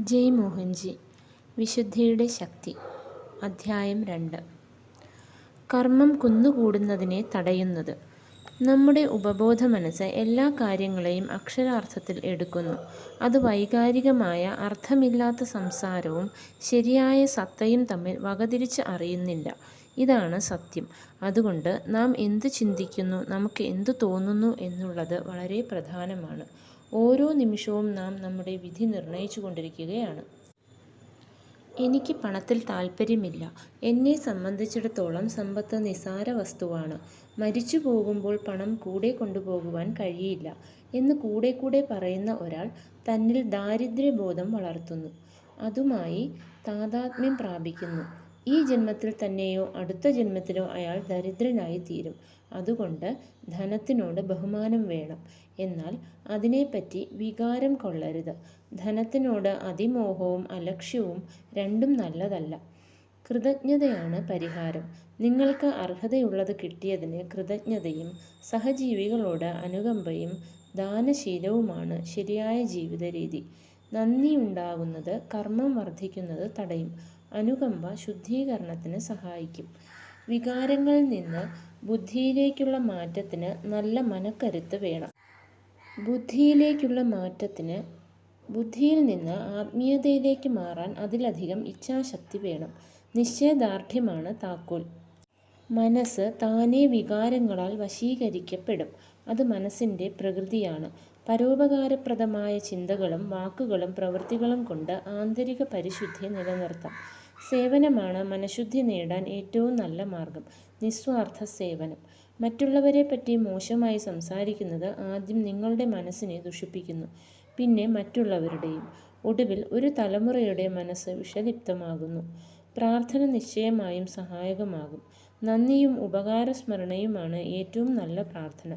ജയ് മോഹൻജി വിശുദ്ധിയുടെ ശക്തി അധ്യായം രണ്ട്. കർമ്മം കുന്നുകൂടുന്നതിനെ തടയുന്നത്. നമ്മുടെ ഉപബോധ മനസ്സ് എല്ലാ കാര്യങ്ങളെയും അക്ഷരാർത്ഥത്തിൽ എടുക്കുന്നു. അത് വൈകാരികമായ അർത്ഥമില്ലാത്ത സംസാരവും ശരിയായ സത്തയും തമ്മിൽ വകതിരിച്ച് അറിയുന്നില്ല. ഇതാണ് സത്യം. അതുകൊണ്ട് നാം എന്ത് ചിന്തിക്കുന്നു നമുക്ക് എന്തു തോന്നുന്നു എന്നുള്ളത് വളരെ പ്രധാനമാണ്. ഓരോ നിമിഷവും നാം നമ്മുടെ വിധി നിർണയിച്ചു കൊണ്ടിരിക്കുകയാണ് എനിക്ക് പണത്തിൽ താൽപ്പര്യമില്ല. എന്നെ സംബന്ധിച്ചിടത്തോളം സമ്പത്ത് നിസാര വസ്തുവാണ്. മരിച്ചു പോകുമ്പോൾ പണം കൂടെ കൊണ്ടുപോകുവാൻ കഴിയില്ല എന്ന് കൂടെ കൂടെ പറയുന്ന ഒരാൾ തന്നിൽ ദാരിദ്ര്യബോധം വളർത്തുന്നു. അതുമായി താതാത്മ്യം പ്രാപിക്കുന്നു. ഈ ജന്മത്തിൽ തന്നെയോ അടുത്ത ജന്മത്തിലോ അയാൾ ദരിദ്രനായി തീരും അതുകൊണ്ട് ധനത്തിനോട് ബഹുമാനം വേണം. എന്നാൽ അതിനെപ്പറ്റി വികാരം കൊള്ളരുത്. ധനത്തിനോട് അതിമോഹവും അലക്ഷ്യവും രണ്ടും നല്ലതല്ല. കൃതജ്ഞതയാണ് പരിഹാരം. നിങ്ങൾക്ക് അർഹതയുള്ളത് കിട്ടിയതിന് കൃതജ്ഞതയും സഹജീവികളോട് അനുകമ്പയും ദാനശീലവുമാണ് ശരിയായ ജീവിത രീതി നന്ദിയുണ്ടാകുന്നത് കർമ്മം വർദ്ധിക്കുന്നത് തടയും. അനുകമ്പ ശുദ്ധീകരണത്തിന് സഹായിക്കും. വികാരങ്ങളിൽ നിന്ന് ബുദ്ധിയിലേക്കുള്ള മാറ്റത്തിന് നല്ല മനക്കരുത്ത് വേണം. ബുദ്ധിയിലേക്കുള്ള മാറ്റത്തിന് ബുദ്ധിയിൽ നിന്ന് ആത്മീയതയിലേക്ക് മാറാൻ അതിലധികം ഇച്ഛാശക്തി വേണം. നിശ്ചയദാർഢ്യമാണ് താക്കോൽ. മനസ്സ് താനേ വികാരങ്ങളാൽ വശീകരിക്കപ്പെടും. അത് മനസ്സിന്റെ പ്രകൃതിയാണ്. പരോപകാരപ്രദമായ ചിന്തകളും വാക്കുകളും പ്രവൃത്തികളും കൊണ്ട് ആന്തരിക പരിശുദ്ധി നിലനിർത്താം. സേവനമാണ് മനഃശുദ്ധി നേടാൻ ഏറ്റവും നല്ല മാർഗം. നിസ്വാർത്ഥ സേവനം. മറ്റുള്ളവരെ പറ്റി മോശമായി സംസാരിക്കുന്നത് ആദ്യം നിങ്ങളുടെ മനസ്സിനെ ദുഷിപ്പിക്കുന്നു പിന്നെ മറ്റുള്ളവരുടെയും. ഒടുവിൽ ഒരു തലമുറയുടെ മനസ്സ് വിഷലിപ്തമാകുന്നു. പ്രാർത്ഥന നിശ്ചയമായും സഹായകമാകും. നന്ദിയും ഉപകാരസ്മരണയുമാണ് ഏറ്റവും നല്ല പ്രാർത്ഥന.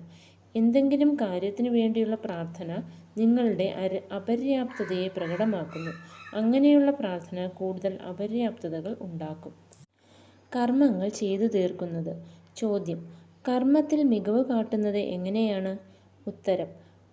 എന്തെങ്കിലും കാര്യത്തിനു വേണ്ടിയുള്ള പ്രാർത്ഥന നിങ്ങളുടെ അപര്യാപ്തതയെ പ്രകടമാക്കുന്നു. അങ്ങനെയുള്ള പ്രാർത്ഥന കൂടുതൽ അപര്യാപ്തതകൾ ഉണ്ടാക്കും. കർമ്മങ്ങൾ ചെയ്തു തീർക്കുന്നത്. ചോദ്യം. കർമ്മത്തിൽ മികവ് കാട്ടുന്നത് എങ്ങനെയാണ്? ഉത്തരം.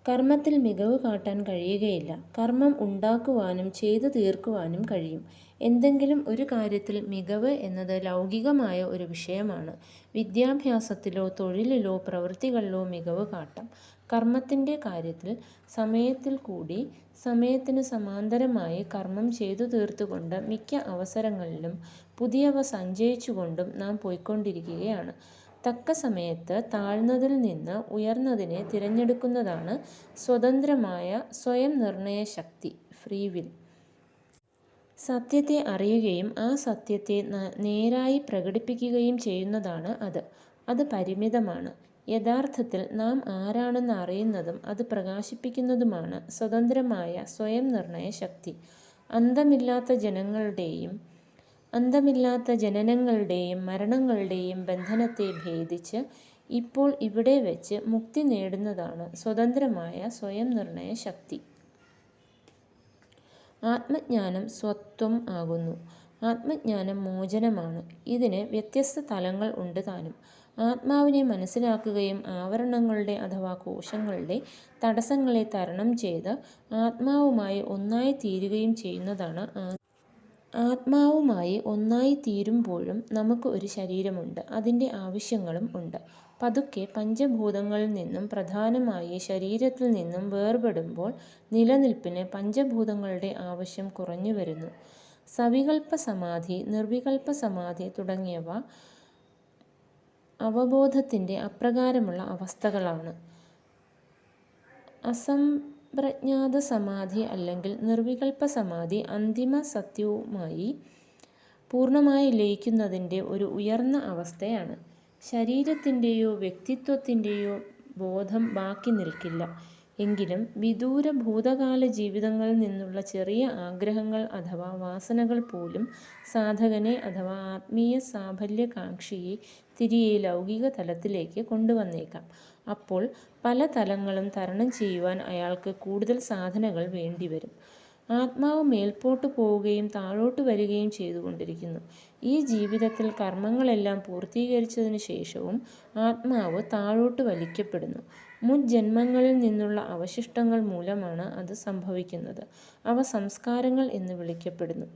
കർമ്മത്തിൽ മികവ് കാട്ടാൻ കഴിയുകയില്ല. കർമ്മം ഉണ്ടാക്കുവാനും ചെയ്തു തീർക്കുവാനും കഴിയും. എന്തെങ്കിലും ഒരു കാര്യത്തിൽ മികവ് എന്നത് ലൗകികമായ ഒരു വിഷയമാണ്. വിദ്യാഭ്യാസത്തിലോ തൊഴിലിലോ പ്രവൃത്തികളിലോ മികവ് കാട്ടാം. കർമ്മത്തിന്റെ കാര്യത്തിൽ സമയത്തിൽ കൂടി സമയത്തിന് സമാന്തരമായി കർമ്മം ചെയ്തു തീർത്തുകൊണ്ട് മിക്ക അവസരങ്ങളിലും പുതിയവ സഞ്ചയിച്ചുകൊണ്ടും നാം പോയിക്കൊണ്ടിരിക്കുകയാണ്. തക്ക സമയത്ത് താഴ്ന്നതിൽ നിന്ന് ഉയർന്നതിനെ തിരഞ്ഞെടുക്കുന്നതാണ് സ്വതന്ത്രമായ സ്വയം നിർണയ ശക്തി ഫ്രീ വിൽ. സത്യത്തെ അറിയുകയും ആ സത്യത്തെ നേരായി പ്രകടിപ്പിക്കുകയും ചെയ്യുന്നതാണ് അത്. അത് പരിമിതമാണ്. യഥാർത്ഥത്തിൽ നാം ആരാണെന്ന് അറിയുന്നതും അത് പ്രകാശിപ്പിക്കുന്നതുമാണ് സ്വതന്ത്രമായ സ്വയം നിർണയ ശക്തി അന്തമില്ലാത്ത ജനങ്ങളുടെയും അന്തമില്ലാത്ത ജനനങ്ങളുടെയും മരണങ്ങളുടെയും ബന്ധനത്തെ ഭേദിച്ച് ഇപ്പോൾ ഇവിടെ വെച്ച് മുക്തി നേടുന്നതാണ് സ്വതന്ത്രമായ സ്വയം നിർണയ ശക്തി. ആത്മജ്ഞാനം സ്വത്വം ആകുന്നു. ആത്മജ്ഞാനം മോചനമാണ്. ഇതിന് വ്യത്യസ്ത തലങ്ങൾ ഉണ്ട് താനും. ആത്മാവിനെ മനസ്സിലാക്കുകയും ആവരണങ്ങളുടെ അഥവാ കോശങ്ങളുടെ തടസ്സങ്ങളെ തരണം ചെയ്ത് ആത്മാവുമായി ഒന്നായി തീരുകയും ചെയ്യുന്നതാണ് ആത്മാവുമായി ഒന്നായി തീരുമ്പോഴും നമുക്ക് ഒരു ശരീരമുണ്ട്. അതിന്റെ ആവശ്യങ്ങളും ഉണ്ട്. പതുക്കെ പഞ്ചഭൂതങ്ങളിൽ നിന്നും പ്രധാനമായി ശരീരത്തിൽ നിന്നും വേർപെടുമ്പോൾ നിലനിൽപ്പിന് പഞ്ചഭൂതങ്ങളുടെ ആവശ്യം കുറഞ്ഞു വരുന്നു. സവികൽപ്പ സമാധി നിർവികൽപ്പ സമാധി തുടങ്ങിയവ അവബോധത്തിന്റെ അപ്രകാരമുള്ള അവസ്ഥകളാണ്. അസംപ്രജ്ഞാത സമാധി അല്ലെങ്കിൽ നിർവികൽപ്പ സമാധി അന്തിമ സത്യവുമായി പൂർണമായി ലയിക്കുന്നതിന്റെ ഒരു ഉയർന്ന അവസ്ഥയാണ്. ശരീരത്തിന്റെയോ വ്യക്തിത്വത്തിന്റെയോ ബോധം ബാക്കി നിൽക്കില്ല. എങ്കിലും വിദൂര ഭൂതകാല ജീവിതങ്ങളിൽ നിന്നുള്ള ചെറിയ ആഗ്രഹങ്ങൾ അഥവാ വാസനകൾ പോലും സാധകനെ അഥവാ ആത്മീയ സാഫല്യകാംക്ഷിയെ തിരികെ ലൗകിക തലത്തിലേക്ക് കൊണ്ടുവന്നേക്കാം. അപ്പോൾ പല തലങ്ങളും തരണം ചെയ്യുവാൻ അയാൾക്ക് കൂടുതൽ സാധനകൾ വേണ്ടിവരും. ആത്മാവ് മേൽപോട്ട് പോവുകയും താഴോട്ട് വരികയും ചെയ്തുകൊണ്ടിരിക്കുന്നു. ഈ ജീവിതത്തിൽ കർമ്മങ്ങളെല്ലാം പൂർത്തീകരിച്ചതിന് ശേഷവും ആത്മാവ് താഴോട്ട് വലിക്കപ്പെടുന്നു. മുജ്ജന്മങ്ങളിൽ നിന്നുള്ള അവശിഷ്ടങ്ങൾ മൂലമാണ് അത് സംഭവിക്കുന്നത്. അവ സംസ്കാരങ്ങൾ എന്ന് വിളിക്കപ്പെടുന്നു.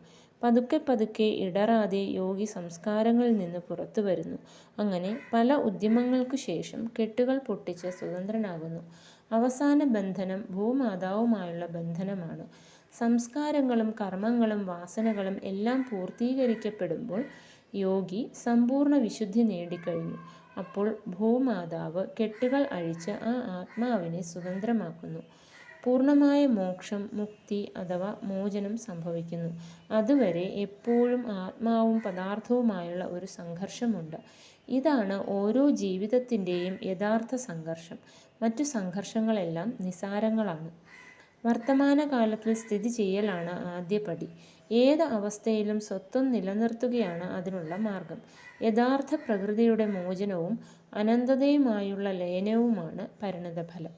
പതുക്കെ പതുക്കെ ഇടറാതെ യോഗി സംസ്കാരങ്ങളിൽ നിന്ന് പുറത്തു വരുന്നു അങ്ങനെ പല ഉദ്യമങ്ങൾക്ക് ശേഷം കെട്ടുകൾ പൊട്ടിച്ച് സ്വതന്ത്രനാകുന്നു. അവസാന ബന്ധനം ഭൂമാതാവുമായുള്ള ബന്ധനമാണ്. സംസ്കാരങ്ങളും കർമ്മങ്ങളും വാസനകളും എല്ലാം പൂർത്തീകരിക്കപ്പെടുമ്പോൾ യോഗി സമ്പൂർണ വിശുദ്ധി നേടിക്കഴിഞ്ഞു. അപ്പോൾ ഭൂമാതാവ് കെട്ടുകൾ അഴിച്ച് ആ ആത്മാവിനെ സ്വതന്ത്രമാക്കുന്നു. പൂർണമായ മോക്ഷം മുക്തി അഥവാ മോചനം സംഭവിക്കുന്നു. അതുവരെ എപ്പോഴും ആത്മാവും പദാർത്ഥവുമായുള്ള ഒരു സംഘർഷമുണ്ട്. ഇതാണ് ഓരോ ജീവിതത്തിന്റെയും യഥാർത്ഥ സംഘർഷം. മറ്റു സംഘർഷങ്ങളെല്ലാം നിസ്സാരങ്ങളാണ്. വർത്തമാനകാലത്തിൽ സ്ഥിതി ചെയ്യലാണ് ആദ്യപടി. ഏത് അവസ്ഥയിലും സ്വത്വം നിലനിർത്തുകയാണ് അതിനുള്ള മാർഗം യഥാർത്ഥ പ്രകൃതിയുടെ മോചനവും അനന്തതയുമായുള്ള ലയനവുമാണ് പരിണതഫലം.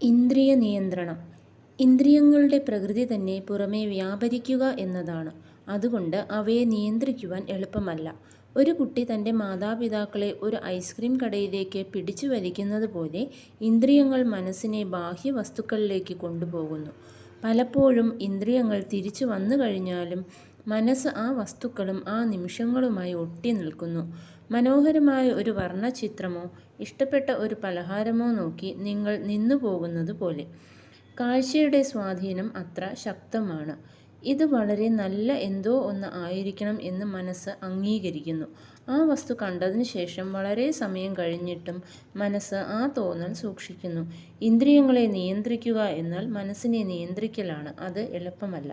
ഇന്ദ്രിയ നിയന്ത്രണം ഇന്ദ്രിയങ്ങളുടെ പ്രകൃതി തന്നെ പുറമേ വ്യാപരിക്കുക എന്നതാണ്. അതുകൊണ്ട് അവയെ നിയന്ത്രിക്കുവാൻ എളുപ്പമല്ല. ഒരു കുട്ടി തന്റെ മാതാപിതാക്കളെ ഒരു ഐസ്ക്രീം കടയിലേക്ക് പിടിച്ചു വലിക്കുന്നത് പോലെ ഇന്ദ്രിയങ്ങൾ മനസ്സിനെ ബാഹ്യ വസ്തുക്കളിലേക്ക് കൊണ്ടുപോകുന്നു. പലപ്പോഴും ഇന്ദ്രിയങ്ങൾ തിരിച്ചു വന്നു കഴിഞ്ഞാലും മനസ്സ് ആ വസ്തുക്കളും ആ നിമിഷങ്ങളുമായി ഒട്ടി നിൽക്കുന്നു മനോഹരമായ ഒരു വർണചിത്രമോ ഇഷ്ടപ്പെട്ട ഒരു പലഹാരമോ നോക്കി നിങ്ങൾ നിന്നു പോകുന്നത് പോലെ. കാഴ്ചയുടെ സ്വാധീനം അത്ര ശക്തമാണ്. ഇത് വളരെ നല്ല എന്തോ ഒന്ന് ആയിരിക്കണം എന്ന് മനസ്സ് അംഗീകരിക്കുന്നു. ആ വസ്തു കണ്ടതിന് ശേഷം വളരെ സമയം കഴിഞ്ഞിട്ടും മനസ്സ് ആ തോന്നൽ സൂക്ഷിക്കുന്നു. ഇന്ദ്രിയങ്ങളെ നിയന്ത്രിക്കുക എന്നാൽ മനസ്സിനെ നിയന്ത്രിക്കലാണ്. അത് എളുപ്പമല്ല.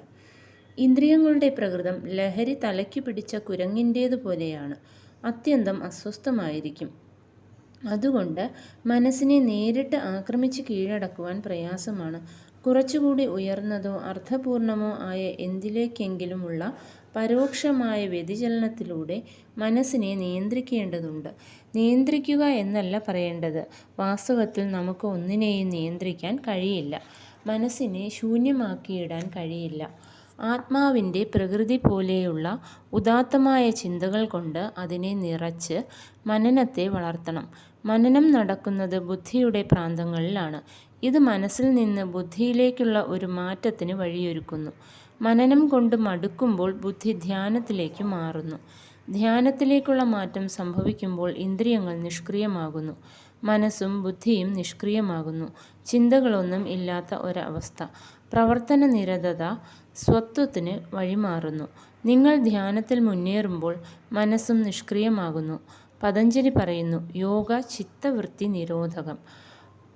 ഇന്ദ്രിയങ്ങളുടെ പ്രകൃതം ലഹരി തലയ്ക്ക് പിടിച്ച കുരങ്ങിന്റേതുപോലെയാണ് അത്യന്തം അസ്വസ്ഥമായിരിക്കും. അതുകൊണ്ട് മനസ്സിനെ നേരിട്ട് ആക്രമിച്ച് കീഴടക്കുവാൻ പ്രയാസമാണ്. കുറച്ചുകൂടി ഉയർന്നതോ അർത്ഥപൂർണമോ ആയ എന്തിലേക്കെങ്കിലുമുള്ള പരോക്ഷമായ വ്യതിചലനത്തിലൂടെ മനസ്സിനെ നിയന്ത്രിക്കേണ്ടതുണ്ട്. നിയന്ത്രിക്കുക എന്നല്ല പറയേണ്ടത്. വാസ്തവത്തിൽ നമുക്ക് ഒന്നിനെയും നിയന്ത്രിക്കാൻ കഴിയില്ല. മനസ്സിനെ ശൂന്യമാക്കിയിടാൻ കഴിയില്ല. ആത്മാവിന്റെ പ്രകൃതി പോലെയുള്ള ഉദാത്തമായ ചിന്തകൾ കൊണ്ട് അതിനെ നിറച്ച് മനനത്തെ വളർത്തണം. മനനം നടക്കുന്നത് ബുദ്ധിയുടെ പ്രാന്തങ്ങളിലാണ്. ഇത് മനസ്സിൽ നിന്ന് ബുദ്ധിയിലേക്കുള്ള ഒരു മാറ്റത്തിന് വഴിയൊരുക്കുന്നു. മനനം കൊണ്ട് മടുക്കുമ്പോൾ ബുദ്ധി ധ്യാനത്തിലേക്ക് മാറുന്നു. ധ്യാനത്തിലേക്കുള്ള മാറ്റം സംഭവിക്കുമ്പോൾ ഇന്ദ്രിയങ്ങൾ നിഷ്ക്രിയമാകുന്നു. മനസ്സും ബുദ്ധിയും നിഷ്ക്രിയമാകുന്നു. ചിന്തകളൊന്നും ഇല്ലാത്ത ഒരവസ്ഥ. പ്രവർത്തന നിരതത സ്വത്വത്തിന് വഴിമാറുന്നു. നിങ്ങൾ ധ്യാനത്തിൽ മുന്നേറുമ്പോൾ മനസ്സും നിഷ്ക്രിയമാകുന്നു. പതഞ്ജലി പറയുന്നു യോഗ ചിത്തവൃത്തി നിരോധകം.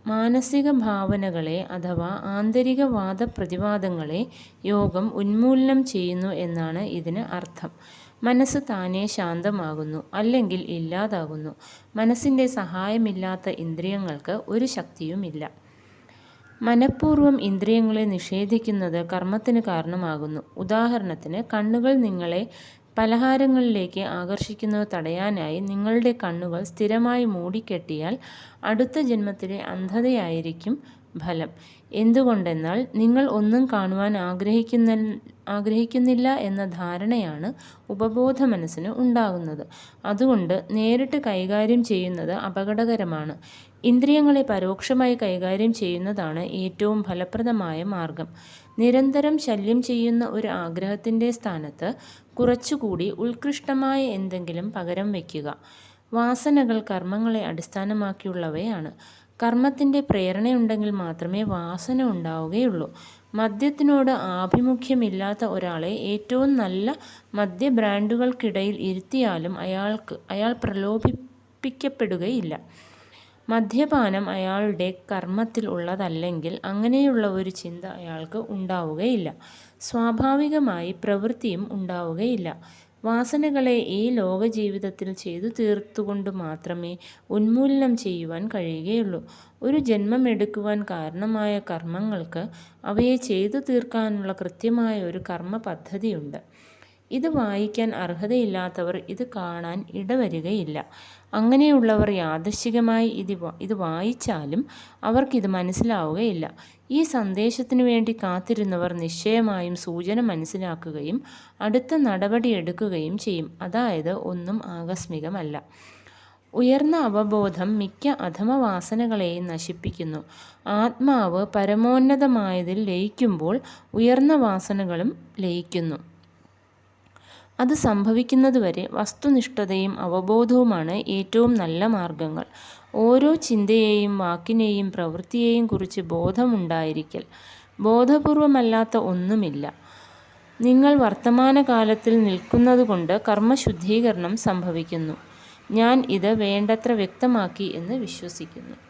മാനസിക ഭാവനകളെ അഥവാ ആന്തരിക വാദപ്രതിവാദങ്ങളെ യോഗം ഉന്മൂലനം ചെയ്യുന്നു എന്നാണ് ഇതിന് അർത്ഥം. മനസ്സ് താനേ ശാന്തമാകുന്നു. അല്ലെങ്കിൽ ഇല്ലാതാകുന്നു. മനസ്സിന്റെ സഹായമില്ലാത്ത ഇന്ദ്രിയങ്ങൾക്ക് ഒരു ശക്തിയുമില്ല. മനഃപൂർവം ഇന്ദ്രിയങ്ങളെ നിഷേധിക്കുന്നത് കർമ്മത്തിന് കാരണമാകുന്നു. ഉദാഹരണത്തിന് കണ്ണുകൾ നിങ്ങളെ പലഹാരങ്ങളിലേക്ക് ആകർഷിക്കുന്നത് തടയാനായി നിങ്ങളുടെ കണ്ണുകൾ സ്ഥിരമായി മൂടിക്കെട്ടിയാൽ അടുത്ത ജന്മത്തിലെ അന്ധതയായിരിക്കും ഫലം. എന്തുകൊണ്ടെന്നാൽ നിങ്ങൾ ഒന്നും കാണുവാൻ ആഗ്രഹിക്കുന്ന ആഗ്രഹിക്കുന്നില്ല എന്ന ധാരണയാണ് ഉപബോധ മനസ്സിന് ഉണ്ടാകുന്നത്. അതുകൊണ്ട് നേരിട്ട് കൈകാര്യം ചെയ്യുന്നത് അപകടകരമാണ്. ഇന്ദ്രിയങ്ങളെ പരോക്ഷമായി കൈകാര്യം ചെയ്യുന്നതാണ് ഏറ്റവും ഫലപ്രദമായ മാർഗം നിരന്തരം ശല്യം ചെയ്യുന്ന ഒരു ആഗ്രഹത്തിന്റെ സ്ഥാനത്ത് കുറച്ചുകൂടി ഉത്കൃഷ്ടമായ എന്തെങ്കിലും പകരം വയ്ക്കുക. വാസനകൾ കർമ്മങ്ങളെ അടിസ്ഥാനമാക്കിയുള്ളവയാണ്. കർമ്മത്തിന്റെ പ്രേരണയുണ്ടെങ്കിൽ മാത്രമേ വാസന ഉണ്ടാവുകയുള്ളൂ. മദ്യത്തിനോട് ആഭിമുഖ്യമില്ലാത്ത ഒരാളെ ഏറ്റവും നല്ല മദ്യ ബ്രാൻഡുകൾക്കിടയിൽ ഇരുത്തിയാലും അയാൾക്ക് അയാൾ പ്രലോഭിപ്പിക്കപ്പെടുകയില്ല. മദ്യപാനം അയാളുടെ കർമ്മത്തിൽ ഉള്ളതല്ലെങ്കിൽ അങ്ങനെയുള്ള ഒരു ചിന്ത അയാൾക്ക് ഉണ്ടാവുകയില്ല. സ്വാഭാവികമായി പ്രവൃത്തിയും ഉണ്ടാവുകയില്ല. വാസനകളെ ഈ ലോക ജീവിതത്തിൽ ചെയ്തു തീർത്തുകൊണ്ട് മാത്രമേ ഉന്മൂലനം ചെയ്യുവാൻ കഴിയുകയുള്ളൂ. ഒരു ജന്മമെടുക്കുവാൻ കാരണമായ കർമ്മങ്ങൾക്ക് അവയെ ചെയ്തു തീർക്കാനുള്ള കൃത്യമായ ഒരു കർമ്മപദ്ധതിയുണ്ട്. ഇത് വായിക്കാൻ അർഹതയില്ലാത്തവർ ഇത് കാണാൻ ഇടവരികയില്ല. അങ്ങനെയുള്ളവർ യാദർശികമായി ഇത് ഇത് വായിച്ചാലും അവർക്കിത് മനസ്സിലാവുകയില്ല. ഈ സന്ദേശത്തിനുവേണ്ടി കാത്തിരുന്നവർ നിശ്ചയമായും സൂചന മനസ്സിലാക്കുകയും അടുത്ത നടപടി എടുക്കുകയും ചെയ്യും. അതായത് ഒന്നും ആകസ്മികമല്ല. ഉയർന്ന അവബോധം മിക്ക അധമവാസനകളെയും നശിപ്പിക്കുന്നു. ആത്മാവ് പരമോന്നതമായതിൽ ലയിക്കുമ്പോൾ ഉയർന്ന വാസനകളും ലയിക്കുന്നു. അത് സംഭവിക്കുന്നതുവരെ വസ്തുനിഷ്ഠതയും അവബോധവുമാണ് ഏറ്റവും നല്ല മാർഗങ്ങൾ ഓരോ ചിന്തയെയും വാക്കിനെയും പ്രവൃത്തിയെയും കുറിച്ച് ബോധമുണ്ടായിരിക്കൽ. ബോധപൂർവമല്ലാത്ത ഒന്നുമില്ല. നിങ്ങൾ വർത്തമാനകാലത്തിൽ നിൽക്കുന്നതുകൊണ്ട് കർമ്മശുദ്ധീകരണം സംഭവിക്കുന്നു. ഞാൻ ഇത് വേണ്ടത്ര വ്യക്തമാക്കി എന്ന് വിശ്വസിക്കുന്നു.